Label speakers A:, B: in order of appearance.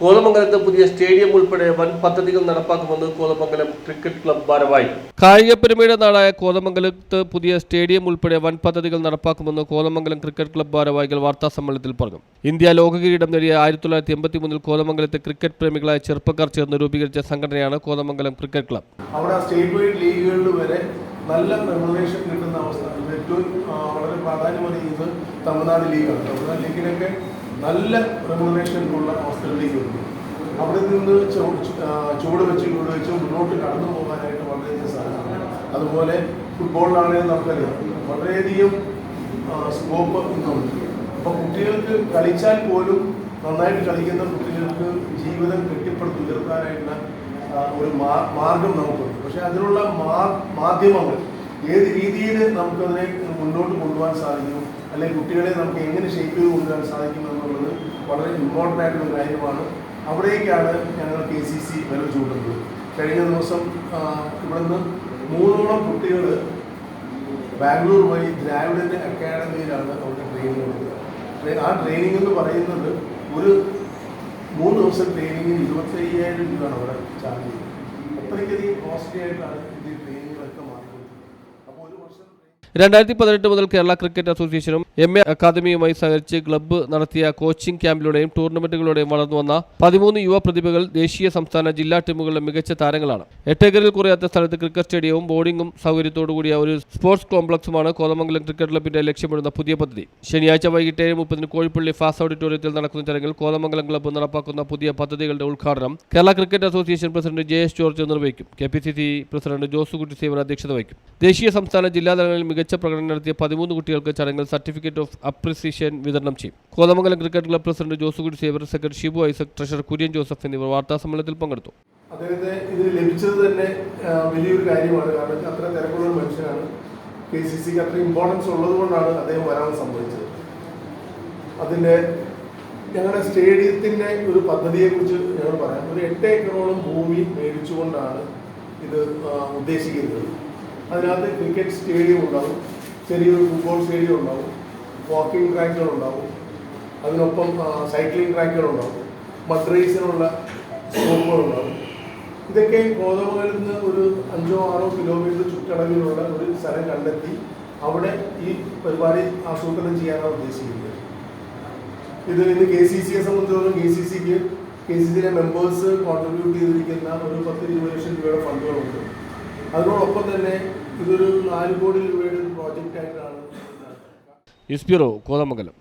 A: കോതമംഗലത്ത് പുതിയ സ്റ്റേഡിയം ഉൾപ്പെടെ വൻ പദ്ധതികൾ നടപ്പാക്കുമെന്ന് കോതമംഗലം ക്രിക്കറ്റ് ക്ലബ് ഭാരവാഹി കായിക പെരുമയുടെ നാടായ കോതമംഗലത്ത് പുതിയ സ്റ്റേഡിയം ഉൾപ്പെടെ വൻ പദ്ധതികൾ നടപ്പാക്കുമെന്ന് കോതമംഗലം ക്രിക്കറ്റ് ക്ലബ് ഭാരവാഹികൾ വാർത്താ സമ്മേളനത്തിൽ പറഞ്ഞു. ഇന്ത്യ ലോക കിരീടം നേടിയ ആയിരത്തി തൊള്ളായിരത്തി എൺപത്തി മൂന്നിൽ കോതമംഗലത്തെ ക്രിക്കറ്റ് പ്രേമികളായ ചെറുപ്പക്കാർ ചേർന്ന് രൂപീകരിച്ച സംഘടനയാണ് കോതമംഗലം ക്രിക്കറ്റ് ക്ലബ്.
B: അവിടെ സ്റ്റേറ്റ് വൈഡ് ലീഗുകളിൽ വരെ നല്ല റെമുനറേഷൻ കിട്ടുന്ന അവസ്ഥ. ഏറ്റവും വളരെ പ്രാധാന്യം അറിയുന്നത് തമിഴ്നാട് ലീഗാണ്. തമിഴ്നാട് ലീഗിനൊക്കെ നല്ല റെമുനറേഷൻ ഉള്ള അവസ്ഥകളിലേക്ക് വരുന്നു അവിടെ നിന്ന് ചുവട് വെച്ച് ചുവട് വെച്ച് മുന്നോട്ട് കടന്നു പോകാനായിട്ട് വളരെയധികം സഹായമാണ് അതുപോലെ ഫുട്ബോളിലാണെങ്കിൽ നമുക്കറിയാം. വളരെയധികം സ്കോപ്പ് ഇന്നുണ്ട് അപ്പോൾ കുട്ടികൾക്ക് കളിച്ചാൽ പോലും നന്നായിട്ട് കളിക്കുന്ന കുട്ടികൾക്ക് ജീവിതം കെട്ടിപ്പടുത്തുയർത്താനായിട്ടുള്ള ഒരു മാർഗം നമുക്കുണ്ട്. പക്ഷെ അതിനുള്ള മാധ്യമങ്ങൾ ഏത് രീതിയിൽ നമുക്കതിനെ മുന്നോട്ട് കൊണ്ടുപോകാൻ സാധിക്കും അല്ലെങ്കിൽ കുട്ടികളെ നമുക്ക് എങ്ങനെ ഷേപ്പ് ചെയ്ത് കൊണ്ടുവരാൻ സാധിക്കും എന്നുള്ളത് വളരെ ഇമ്പോർട്ടന്റ് ആയിട്ടുള്ള കാര്യമാണ്. അവിടേക്കാണ് ഞങ്ങൾ കെ സി സി വില ചൂടുന്നത് കഴിഞ്ഞ ദിവസം ഇവിടുന്ന് മൂന്നോളം കുട്ടികൾ ബാംഗ്ലൂർ വഴി ദ്രാവിഡന്റെ അക്കാഡമിയിലാണ് അവിടെ ട്രെയിനിങ് കൊടുക്കുക. ആ ട്രെയിനിങ് എന്ന് പറയുന്നത് ഒരു മൂന്ന് ദിവസം ട്രെയിനിങ്ങിന് ഇരുപത്തി അയ്യായിരം രൂപയാണ് അവിടെ ചാർജ് ചെയ്യുന്നത്. അത്രയ്ക്കധികം കോസ്റ്റ്ലി ആയിട്ടാണ് ഇത് ട്രെയിനിങ്ങുകളൊക്കെ മാറുന്നത് അപ്പോൾ ഒരു വർഷം
A: രണ്ടായിരത്തി പതിനെട്ട് മുതൽ കേരള ക്രിക്കറ്റ് അസോസിയേഷനും എം എ അക്കാദമിയുമായി സഹകരിച്ച് ക്ലബ്ബ് നടത്തിയ കോച്ചിംഗ് ക്യാമ്പിലൂടെയും ടൂർണമെന്റുകളിലൂടെയും വളർന്നു വന്ന പതിമൂന്ന് യുവ പ്രതിഭകൾ ദേശീയ സംസ്ഥാന ജില്ലാ ടീമുകളിലെ മികച്ച താരങ്ങളാണ്. എട്ടേക്കറിൽ കുറയാത്ത സ്ഥലത്ത് ക്രിക്കറ്റ് സ്റ്റേഡിയവും ബോർഡിംഗും സൗകര്യത്തോടു കൂടിയ ഒരു സ്പോർട്സ് കോംപ്ലക്സുമാണ് കോതമംഗലം ക്രിക്കറ്റ് ക്ലബിന്റെ ലക്ഷ്യമിടുന്ന പുതിയ പദ്ധതി. ശനിയാഴ്ച വൈകിട്ട് ഏഴ് മുപ്പതിന് കോഴിപ്പള്ളി ഫാസ് ഓഡിറ്റോറിയത്തിൽ നടക്കുന്ന ചടങ്ങിൽ കോതമംഗലം ക്ലബ്ബ് നടപ്പാക്കുന്ന പുതിയ പദ്ധതികളുടെ ഉദ്ഘാടനം Kerala cricket association president J S George നിർവഹിക്കും. K P C C president Josekutty seven അധ്യക്ഷത വഹിക്കും. ദേശീയ സംസ്ഥാന ജില്ലാ തലങ്ങളിൽ മികച്ച പ്രകടനം നടത്തിയ പതിമൂന്ന് കുട്ടികൾക്ക് ചടങ്ങിൽ സർട്ടിഫിക്കറ്റ് ഓഫ് അപ്രിസിയേഷൻ വിതരണം ചെയ്യും. Kothamangalam cricket club president Josekutty saver secretary Shibu Isaac treasurer Kurian Joseph എന്നിവർ വാർത്താ സമ്മേളനത്തിൽ പങ്കെടുത്തു.
B: അദ്ദേഹത്തെ ഇത് ലഭിച്ചത് തന്നെ വലിയൊരു കാര്യമാണ്. കാരണം അത്ര തിരക്കുള്ള മനുഷ്യനാണ്. കെ സി സിക്ക് അത്ര ഇമ്പോർട്ടൻസ് ഉള്ളത് കൊണ്ടാണ് അദ്ദേഹം വരാൻ സംഭവിച്ചത് അതിന്റെ ഞങ്ങളുടെ സ്റ്റേഡിയത്തിന്റെ ഒരു പദ്ധതിയെക്കുറിച്ച് ഞങ്ങൾ പറയാം. ഒരു എട്ട് ഏക്കറോളം ഭൂമി മേടിച്ചുകൊണ്ടാണ് ഇത് ഉദ്ദേശിക്കുന്നത്. അതിനകത്ത് ക്രിക്കറ്റ് സ്റ്റേഡിയം ഉണ്ടാവും. ചെറിയൊരു ഫുട്ബോൾ സ്റ്റേഡിയം ഉണ്ടാവും. വാക്കിംഗ് ട്രാക്കുകൾ ഉണ്ടാവും. അതിനൊപ്പം സൈക്ലിംഗ് ട്രാക്കുകൾ ഉണ്ടാവും. മഡ് റേസിനുള്ള സ്കോപ്പുകൾ ഉണ്ടാവും. ഇതൊക്കെ കോതമംഗലിൽ നിന്ന് ഒരു അഞ്ചോ ആറോ കിലോമീറ്റർ ചുറ്റളവിലുള്ള ഒരു സ്ഥലം കണ്ടെത്തി അവിടെ ഈ പരിപാടി ആസൂത്രണം ചെയ്യാനാണ് ഉദ്ദേശിക്കുന്നത്. ഇത് ഇന്ന് കെ സി സിയെ സംബന്ധിച്ചിടത്തോളം കെ സി സിക്ക് കെ സി സിയിലെ മെമ്പേഴ്സ് കോൺട്രിബ്യൂട്ട് ചെയ്തിരിക്കുന്ന ഒരു പത്ത് ഇരുപത് ലക്ഷം രൂപയുടെ ഫണ്ടുകളുണ്ട്. അതിനോടൊപ്പം തന്നെ ഇതൊരു നാല് കോടി രൂപയുടെ ഒരു പ്രോജക്റ്റ് ആയിട്ടാണ്
A: ന്യൂസ് കോതമംഗലം.